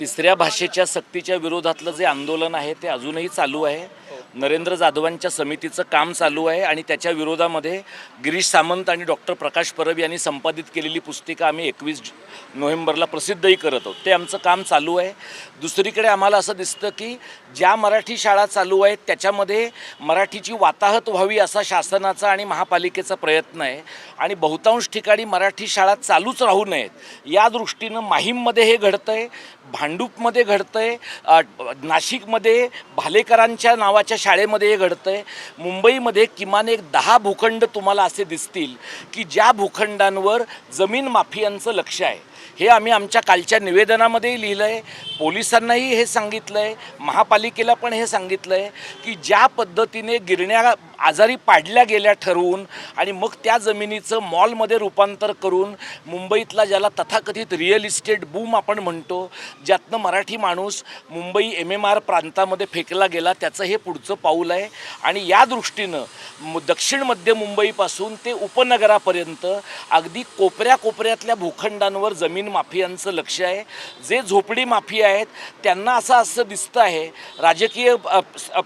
तिसऱ्या भाषेच्या सक्तीच्या विरोधातलं जे आंदोलन आहे ते अजूनही चालू आहे. नरेंद्र जाधवांच्या समितीचं काम चालू आहे आणि त्याच्या विरोधामध्ये गिरीश सामंत आणि डॉक्टर प्रकाश परब यांनी संपादित केलेली पुस्तिका आम्ही एकवीस नोव्हेंबरला प्रसिद्धही करत आहोत. ते आमचं काम चालू आहे. दुसरीकडे आम्हाला असं दिसतं की ज्या मराठी शाळा चालू आहेत त्याच्यामध्ये मराठीची वाताहत व्हावी असा शासनाचा आणि महापालिकेचा प्रयत्न आहे. आणि बहुतांश ठिकाणी मराठी शाळा चालूच राहू नयेत. या दृष्टीनं माहीममध्ये हे घडतं आहे भांडूपमध्ये घडतं आहे नाशिकमध्ये भालेकरांच्या नावाच्या शाळेमध्ये हे घडतं आहे मुंबईमध्ये किमान एक दहा भूखंड तुम्हाला असे दिसतील की ज्या भूखंडांवर जमीन माफियांचं लक्ष आहे. हे आम्ही आमच्या कालच्या निवेदनामध्येही लिहिलं आहे पोलिसांनाही हे सांगितलं आहे महापालिकेला पण हे सांगितलं आहे की ज्या पद्धतीने गिरण्या आजारी पाडल्या गेल्या ठरवून आणि मग त्या जमिनीचं मॉलमध्ये रूपांतर करून मुंबईतला ज्याला तथाकथित रिअल इस्टेट बूम आपण म्हणतो ज्यातनं मराठी माणूस मुंबई एम एम आर प्रांतामध्ये फेकला गेला त्याचं हे पुढचं पाऊल आहे. आणि या दृष्टीनं दक्षिण मध्य मुंबईपासून ते उपनगरापर्यंत अगदी कोपऱ्या कोपऱ्यातल्या भूखंडांवर जमीन माफियांचं लक्ष आहे. जे झोपडी माफिया आहेत त्यांना असं असं दिसतं आहे. राजकीय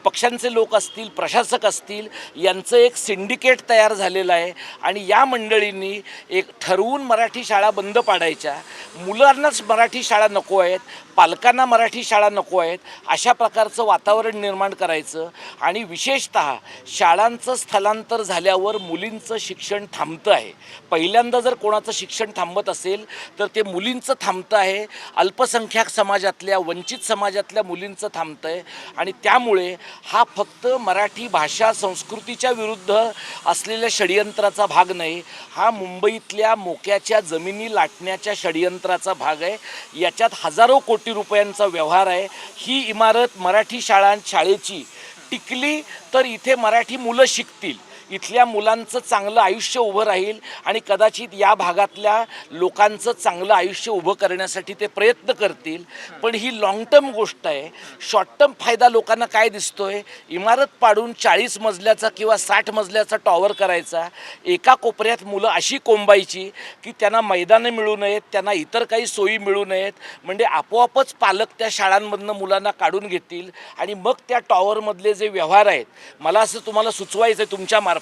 पक्षांचे लोक असतील प्रशासक असतील यांचं एक सिंडिकेट तयार झालेलं आहे. आणि या मंडळींनी एक ठरवून मराठी शाळा बंद पाडायच्या. मुलांनाच मराठी शाळा नको आहेत. पालकांना मराठी शाळा नको आहेत अशा प्रकारचं वातावरण निर्माण करायचं आणि विशेषत शाळांचं स्थलांतर झाल्यावर मुलींचं शिक्षण थांबतं आहे. पहिल्यांदा जर कोणाचं शिक्षण थांबत असेल तर ते मुलींचं थांबतं आहे. अल्पसंख्याक समाजातल्या वंचित समाजातल्या मुलींचं थांबतं आहे. आणि त्यामुळे हा फक्त मराठी भाषा संस्कृतीच्या विरुद्ध असलेल्या षडयंत्राचा भाग नाही हा मुंबईतल्या मोक्याच्या जमिनी लाटण्याच्या षडयंत्राचा भाग आहे. याच्यात हजारो कोटी कोटी रुपयांचा व्यवहार आहे. ही इमारत मराठी शाळां शाळेची टिकली तर इथे मराठी मुलं शिकतील. इथल्या मुलांचं चांगलं आयुष्य उभं राहील आणि कदाचित या भागातल्या लोकांचं चांगलं आयुष्य उभं करण्यासाठी ते प्रयत्न करतील. पण ही लाँग टर्म गोष्ट आहे. शॉर्ट टर्म फायदा लोकांना काय दिसतोय? इमारत पाडून चाळीस मजल्याचा किंवा साठ मजल्याचा टॉवर करायचा. एका कोपऱ्यात मुलं अशी कोंबायची की त्यांना मैदानं मिळू नयेत त्यांना इतर काही सोयी मिळू नयेत. म्हणजे आपोआपच पालक त्या शाळांमधनं मुलांना काढून घेतील आणि मग त्या टॉवरमधले जे व्यवहार आहेत. मला असं तुम्हाला सुचवायचं आहे तुमच्या मार्फत.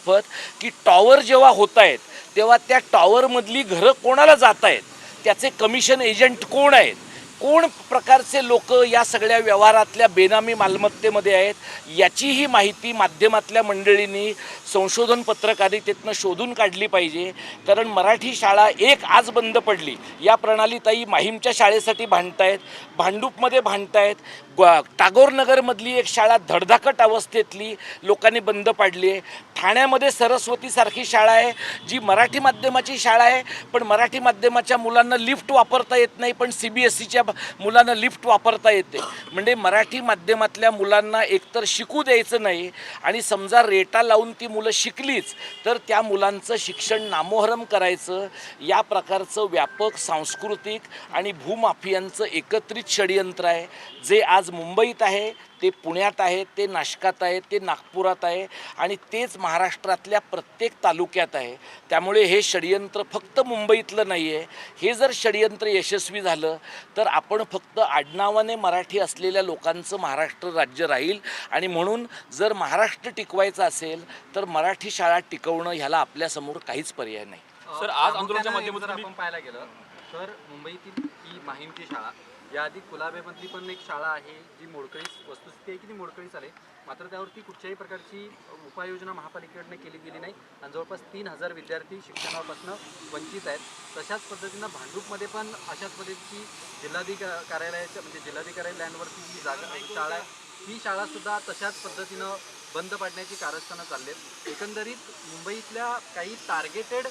की टॉवर जेव्हा होत आहेत तेव्हा त्या टॉवरमधली घरं कोणाला जात आहेत त्याचे कमिशन एजंट कोण आहेत? कोण प्रकारचे लोक या सगळ्या व्यवहारातल्या बेनामी मालमत्तेमध्ये आहेत याचीही माहिती माध्यमातल्या मंडळींनी संशोधन पत्रकारितेतनं शोधून काढली पाहिजे. कारण मराठी शाळा एक आज बंद पडली. या प्रणालीताई माहीमच्या शाळेसाठी भांडतायत भांडूपमध्ये भांडतायत. ग्वा- टागोरनगरमधली एक शाळा धडधाकट अवस्थेतली लोकांनी बंद पाडली आहे. ठाण्यामध्ये सरस्वतीसारखी शाळा आहे जी मराठी माध्यमाची शाळा आहे पण मराठी माध्यमाच्या मुलांना लिफ्ट वापरता येत नाही पण सी बी एस सीच्या मुलांना लिफ्ट वापरता येते. म्हणजे मराठी माध्यमातल्या मुलांना एकतर शिकू द्यायचं नाही आणि समजा रेटा लावून ती मुलं शिकलीच तर त्या मुलांचं शिक्षण नामोहरम करायचं. या प्रकारचं व्यापक सांस्कृतिक आणि भूमाफियांचं एकत्रित षडयंत्र आहे जे आज मुंबईत आहे. ते पुण्यात आहे ते नाशकात आहे ते नागपुरात आहे आणि तेच महाराष्ट्रातल्या प्रत्येक तालुक्यात आहे. त्यामुळे हे षडयंत्र फक्त मुंबईतलं नाही आहे हे जर षडयंत्र यशस्वी झालं तर आपण फक्त आडनावाने मराठी असलेल्या लोकांचं महाराष्ट्र राज्य राहील. आणि म्हणून जर महाराष्ट्र टिकवायचं असेल तर मराठी शाळा टिकवणं ह्याला आपल्यासमोर काहीच पर्याय नाही. सर, आज आंदोलनाच्या माध्यमातून आपण पाहायला गेलं तर मुंबईतील माहीमची शाळा. या आधी कुलाबेमधली पण एक शाळा आहे जी मोडकळीस वस्तुस्थिती आहे की ती मोडकळीस आले मात्र त्यावरती कुठच्याही प्रकारची उपाययोजना महापालिकेकडनं केली गेली नाही. आणि जवळपास तीन हजार विद्यार्थी शिक्षणापासून वंचित आहेत. तशाच पद्धतीनं भांडूपमध्ये पण अशाच पद्धतीची जिल्हाधिका कार्यालयाच्या म्हणजे जिल्हाधिकारी लँडवरती जी जागा शाळा आहे. ही शाळासुद्धा तशाच पद्धतीनं बंद पाडण्याची कारस्थानं चालली आहेत एकंदरीत मुंबईतल्या काही टार्गेटेड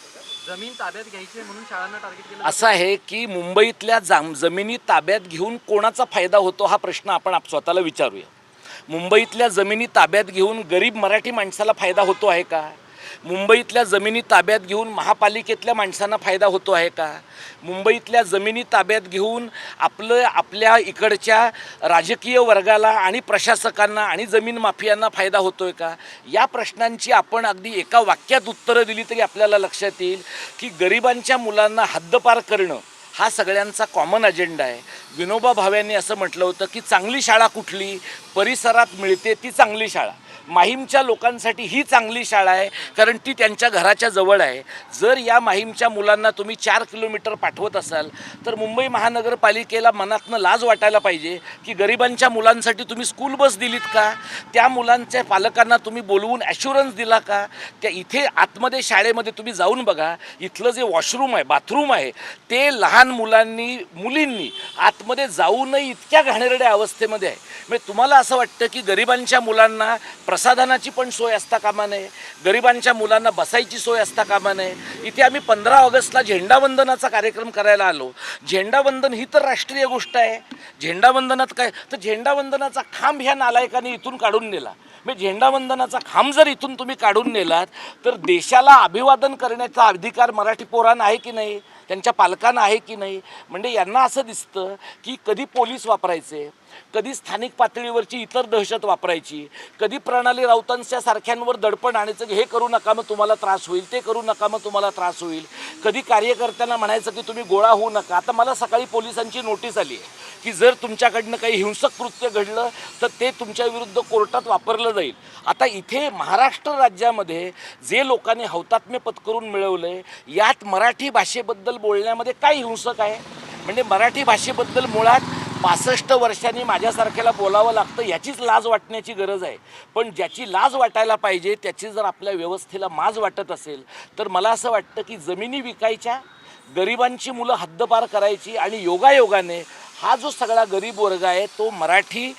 जमीन ताब्यात घ्यायची म्हणून शाळांना टार्गेट केलं असं आहे की मुंबईतल्या जाम जमिनी ताब्यात घेऊन कोणाचा फायदा होतो हा प्रश्न आपण आप स्वतःला विचारूया. मुंबईतल्या जमिनी ताब्यात घेऊन गरीब मराठी माणसाला फायदा होतो आहे का? मुंबईतल्या जमिनी ताब्यात घेऊन महापालिकेतल्या माणसांना फायदा होतो आहे का? मुंबईतल्या जमिनी ताब्यात घेऊन आपलं आपल्या इकडच्या राजकीय वर्गाला आणि प्रशासकांना आणि जमीन माफियांना फायदा होतो आहे का? या प्रश्नांची आपण अगदी एका वाक्यात उत्तरं दिली तरी आपल्याला लक्षात येईल की गरिबांच्या मुलांना हद्दपार करणं हा सगळ्यांचा कॉमन अजेंडा आहे. विनोबा भाव्यांनी असं म्हटलं होतं की चांगली शाळा कुठली? परिसरात मिळते ती चांगली शाळा. माहीमच्या लोकांसाठी ही चांगली शाळा आहे कारण ती त्यांच्या घराच्या जवळ आहे. जर या माहीमच्या मुलांना तुम्ही चार किलोमीटर पाठवत असाल तर मुंबई महानगरपालिकेला मनातनं लाज वाटायला पाहिजे की गरिबांच्या मुलांसाठी तुम्ही स्कूल बस दिलीत का? त्या मुलांच्या पालकांना तुम्ही बोलवून ॲश्युरन्स दिला का? त्या इथे आतमध्ये शाळेमध्ये तुम्ही जाऊन बघा इथलं जे वॉशरूम आहे बाथरूम आहे ते लहान मुलांनी मुलींनी आतमध्ये जाऊनही इतक्या घाणेरड्या अवस्थेमध्ये आहे. म्हणजे तुम्हाला असं वाटतं की गरिबांच्या मुलांना प्रसाधनाची पण सोय असता कामा नये? गरिबांच्या मुलांना बसायची सोय असता कामा नये? इथे आम्ही पंधरा ऑगस्टला झेंडावंदनाचा कार्यक्रम करायला आलो. झेंडावंदन ही तर राष्ट्रीय गोष्ट आहे. झेंडावंदनात काय? तर झेंडावंदनाचा खांब ह्या नालायकाने इथून काढून नेला. म्हणजे झेंडावंदनाचा खांब जर इथून तुम्ही काढून नेलात तर देशाला अभिवादन करण्याचा अधिकार मराठी पोरांना आहे की नाही? त्यांच्या पालकांना आहे की नाही? म्हणजे यांना असं दिसतं की कधी पोलीस वापरायचे? कधी स्थानिक पातळीवरची इतर दहशत वापरायची कधी प्रणाली राऊतांच्या सारख्यांवर दडपण आणायचं की हे करू नका मग तुम्हाला त्रास होईल ते करू नका मग तुम्हाला त्रास होईल. कधी कार्यकर्त्यांना म्हणायचं की तुम्ही गोळा होऊ नका. आता मला सकाळी पोलिसांची नोटीस आली आहे की जर तुमच्याकडनं काही हिंसक कृत्य घडलं तर ते तुमच्या विरुद्ध कोर्टात वापरलं जाईल. आता इथे महाराष्ट्र राज्यामध्ये जे लोकांनी हौतात्म्य पत्करून मिळवलं आहे यात मराठी भाषेबद्दल बोलण्यामध्ये काय हिंसक आहे? म्हणजे मराठी भाषेबद्दल मुळात पासष्ट वर्षांनी माझ्यासारख्याला बोलावं लागतं याचीच लाज वाटण्याची गरज आहे. पण ज्याची लाज वाटायला पाहिजे त्याची जर आपल्या व्यवस्थेला माज वाटत असेल तर मला असं वाटतं की जमिनी विकायच्या गरिबांची मुलं हद्दपार करायची आणि योगायोगाने हा जो सगळा गरीब वर्ग आहे तो मराठी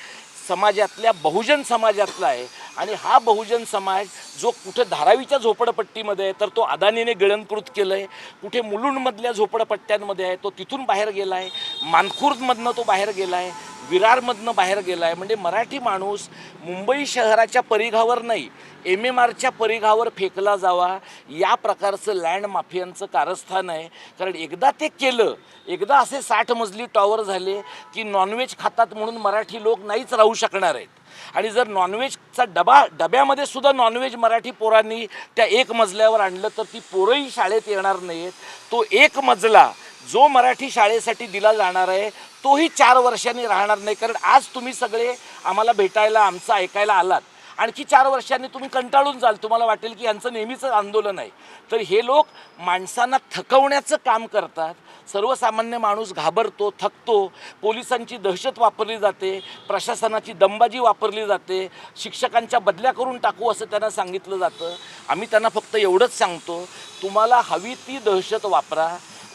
समाजातल्या बहुजन समाजातला आहे आणि हा बहुजन समाज जो कुठे धारावीच्या झोपडपट्टीमध्ये आहे तर तो अदानीने गिळंकृत केलं आहे कुठे मुलुंडमधल्या झोपडपट्ट्यांमध्ये आहे तो तिथून बाहेर गेला आहे मानखुर्दमधनं तो बाहेर गेला आहे विरारमधनं बाहेर गेला आहे म्हणजे मराठी माणूस मुंबई शहराच्या परिघावर नाही एम एम आरच्या परिघावर फेकला जावा. या प्रकारचं लँड माफियांचं कारस्थान आहे. कारण एकदा ते केलं एकदा असे साठ मजली टॉवर झाले की नॉनव्हेज खातात म्हणून मराठी लोक नाहीच राहू शकणार आहेत. आणि जर नॉनव्हेजचा डबा डब्यामध्ये सुद्धा नॉनव्हेज मराठी पोरांनी त्या एक मजल्यावर आणलं तर ती पोरंही शाळेत येणार नाहीत तो एक मजला जो मराठी शाळेसाठी दिला जाणार आहे तोही चार वर्षांनी राहणार नाही. कारण आज तुम्ही सगळे आम्हाला भेटायला आमचं ऐकायला आलात. आणखी चार वर्षांनी तुम्ही कंटाळून जाल. तुम्हाला वाटेल की यांचं नेहमीचं आंदोलन आहे. तर हे लोक माणसांना थकवण्याचं काम करतात. सर्वसामान्य माणूस घाबरतो थकतो. पोलिसांची दहशत वापरली जाते प्रशासनाची दंबाजी वापरली जाते. शिक्षकांच्या बदल्या करून टाकू असं त्यांना सांगितलं जातं. आम्ही त्यांना फक्त एवढंच सांगतो तुम्हाला हवी ती दहशत वापरा.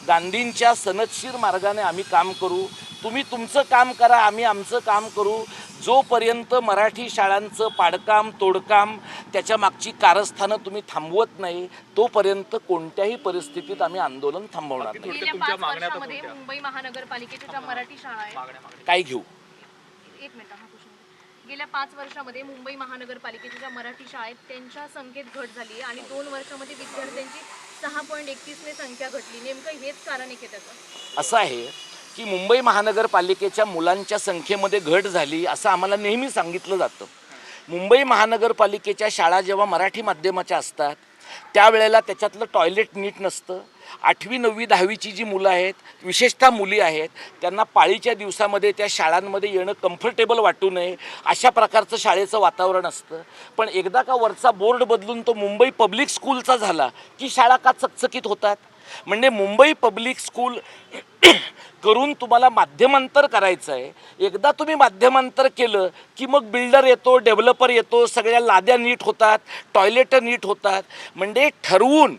गांधींच्या सनदशीर मार्गाने आम्ही काम करू. तुम्ही तुमचं काम करा आम्ही आमचं काम करू. जोपर्यंत मराठी शाळांचं पाडकाम तोडकाम त्याच्या मागची कारस्थानं तुम्ही थांबवत नाही तोपर्यंत कोणत्याही परिस्थितीत आम्ही आंदोलन थांबवणार नाही. गेल्या पाच वर्षामध्ये? मुंबई महानगरपालिकेच्या ज्या मराठी शाळा आहेत काय घेऊ? एक मिनिट हा. गेल्या पाच वर्षामध्ये मुंबई महानगरपालिकेच्या ज्या मराठी शाळा आहेत त्यांच्या संख्येत घट झाली आहे आणि दोन वर्षामध्ये विद्यार्थ्यांची सहा पॉईंट एकतीसने संख्या घटली. नेमकं हेच कारण आहे की त्याचं? असं आहे की मुंबई महानगरपालिकेच्या मुलांच्या संख्येमध्ये घट झाली असं आम्हाला नेहमी सांगितलं जातं. मुंबई महानगरपालिकेच्या शाळा जेव्हा मराठी माध्यमाच्या असतात त्यावेळेला त्याच्यातलं टॉयलेट नीट नसतं. आठवी नववी दहावीची जी मुलं आहेत विशेषतः मुली आहेत त्यांना पाळीच्या दिवसामध्ये त्या शाळांमध्ये येणं कम्फर्टेबल वाटू नये अशा प्रकारचं शाळेचं वातावरण असतं. पण एकदा का वरचा बोर्ड बदलून तो मुंबई पब्लिक स्कूलचा झाला की शाळा का चकचकीत होतात? म्हणजे मुंबई पब्लिक स्कूल करून तुम्हाला माध्यमांतर करायचं आहे एकदा तुम्ही माध्यमांतर केलं की मग बिल्डर येतो डेव्हलपर येतो सगळ्या लाद्या नीट होतात टॉयलेट नीट होतात. म्हणजे ठरवून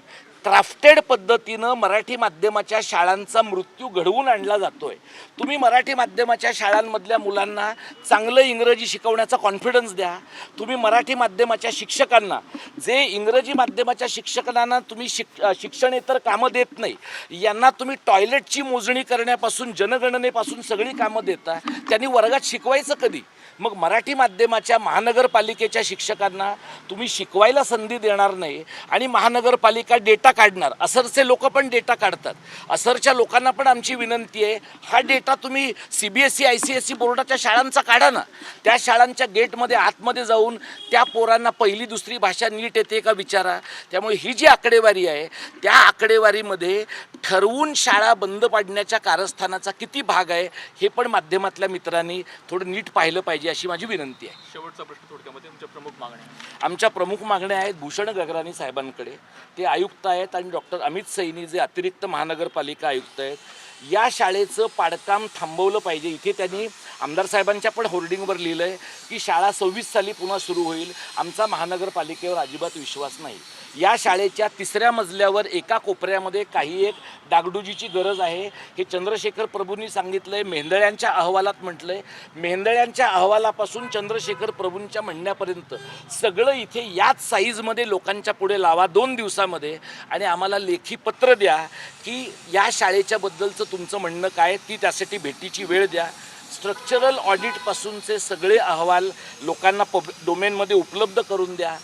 क्राफ्टेड पद्धतीनं मराठी माध्यमाच्या शाळांचा मृत्यू घडवून आणला जातोय. तुम्ही मराठी माध्यमाच्या शाळांमधल्या मुलांना चांगलं इंग्रजी शिकवण्याचा कॉन्फिडन्स द्या. तुम्ही मराठी माध्यमाच्या शिक्षकांना जे इंग्रजी माध्यमाच्या शिक्षकांना तुम्ही शिक शिक्षणेतर कामं देत नाही यांना तुम्ही टॉयलेटची मोजणी करण्यापासून जनगणनेपासून सगळी कामं देता त्यांनी वर्गात शिकवायचं कधी? मग मराठी माध्यमाच्या महानगरपालिकेच्या शिक्षकांना तुम्ही शिकवायला संधी देणार नाही आणि महानगरपालिका डेटा काढणार. असरचे लोक पण डेटा काढतात. असरच्या लोकांना पण आमची विनंती आहे हा डेटा तुम्ही C B S E I C S E बोर्डाच्या शाळांचा काढा ना. त्या शाळांच्या गेटमध्ये आतमध्ये जाऊन त्या पोरांना पहिली दुसरी भाषा नीट येते का विचारा. त्यामुळे ही जी आकडेवारी आहे त्या आकडेवारीमध्ये ठरवून शाळा बंद पाडण्याच्या कारस्थानाचा किती भाग आहे हे पण माध्यमातल्या मित्रांनी थोडं नीट पाहिलं पाहिजे. अशी माझी विनंती आहे. शेवटचा प्रश्न थोडक्यामध्ये तुमच्या प्रमुख मागण्या आमच्या प्रमुख मागण्या आहेत भूषण गगराणी साहेबांकडे. ते आयुक्त आहेत आणि डॉक्टर अमित सैनी जे अतिरिक्त महानगरपालिका आयुक्त आहेत. या शाळेचं पाडकाम थांबवलं पाहिजे. इथे त्यांनी आमदार साहेबांच्या पण होर्डिंगवर लिहिलं आहे की शाळा सव्वीस साली पुन्हा सुरू होईल. आमचा महानगरपालिकेवर अजिबात विश्वास नाही. या शाळेच्या तिसऱ्या मजल्यावर एका कोपऱ्यामध्ये काही एक डागडुजीची गरज आहे. हे चंद्रशेखर प्रभूंनी सांगितलं आहे मेंदळ्यांच्या अहवालात म्हटलं आहे मेंदळ्यांच्या अहवालापासून चंद्रशेखर प्रभूंच्या म्हणण्यापर्यंत सगळं इथे याच साईजमध्ये लोकांच्या पुढे लावा दोन दिवसामध्ये. आणि आम्हाला लेखी पत्र द्या की या शाळेच्याबद्दलचं तुमचं म्हणणं काय? ती त्यासाठी भेटीची वेळ द्या. स्ट्रक्चरल ऑडिटपासूनचे सगळे अहवाल लोकांना पब डोमेनमध्ये उपलब्ध करून द्या.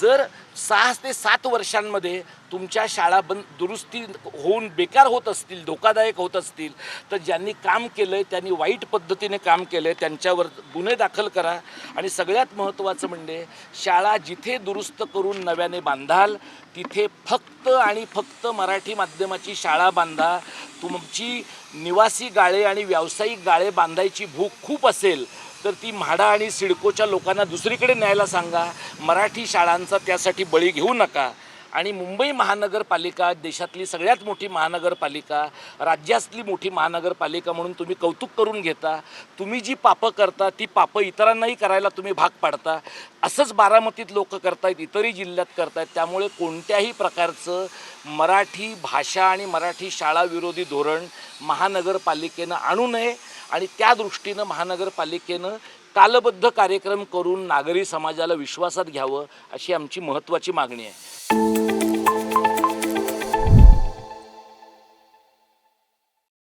जर सहा ते सात वर्षांमध्ये तुमच्या शाळा बंद दुरुस्ती होऊन बेकार होत असतील धोकादायक होत असतील तर ज्यांनी काम केलं आहे त्यांनी वाईट पद्धतीने काम केलं आहे त्यांच्यावर गुन्हे दाखल करा. आणि सगळ्यात महत्त्वाचं म्हणजे शाळा जिथे दुरुस्त करून नव्याने बांधाल तिथे फक्त आणि फक्त मराठी माध्यमाची शाळा बांधा. तुमची निवासी गाळे आणि व्यावसायिक गाळे बांधायची भूक खूप असेल तर ती म्हाडा आणि सिडकोच्या लोकांना दुसरीकडे न्यायला सांगा. मराठी शाळांचा त्यासाठी बळी घेऊ नका. आणि मुंबई महानगरपालिका देशातली सगळ्यात मोठी महानगरपालिका राज्यातली मोठी महानगरपालिका म्हणून तुम्ही कौतुक करून घेता. तुम्ही जी पापं करता ती पापं इतरांनाही करायला तुम्ही भाग पाडता. असंच बारामतीत लोक करतायत इतरही जिल्ह्यात करतायत. त्यामुळे कोणत्याही प्रकारचं मराठी भाषा आणि मराठी शाळाविरोधी धोरण महानगरपालिकेनं आणू नये. आणि त्या दृष्टीनं महानगरपालिकेनं कालबद्ध कार्यक्रम करून नागरी समाजाला विश्वासात घ्यावं अशी आमची महत्त्वाची मागणी आहे.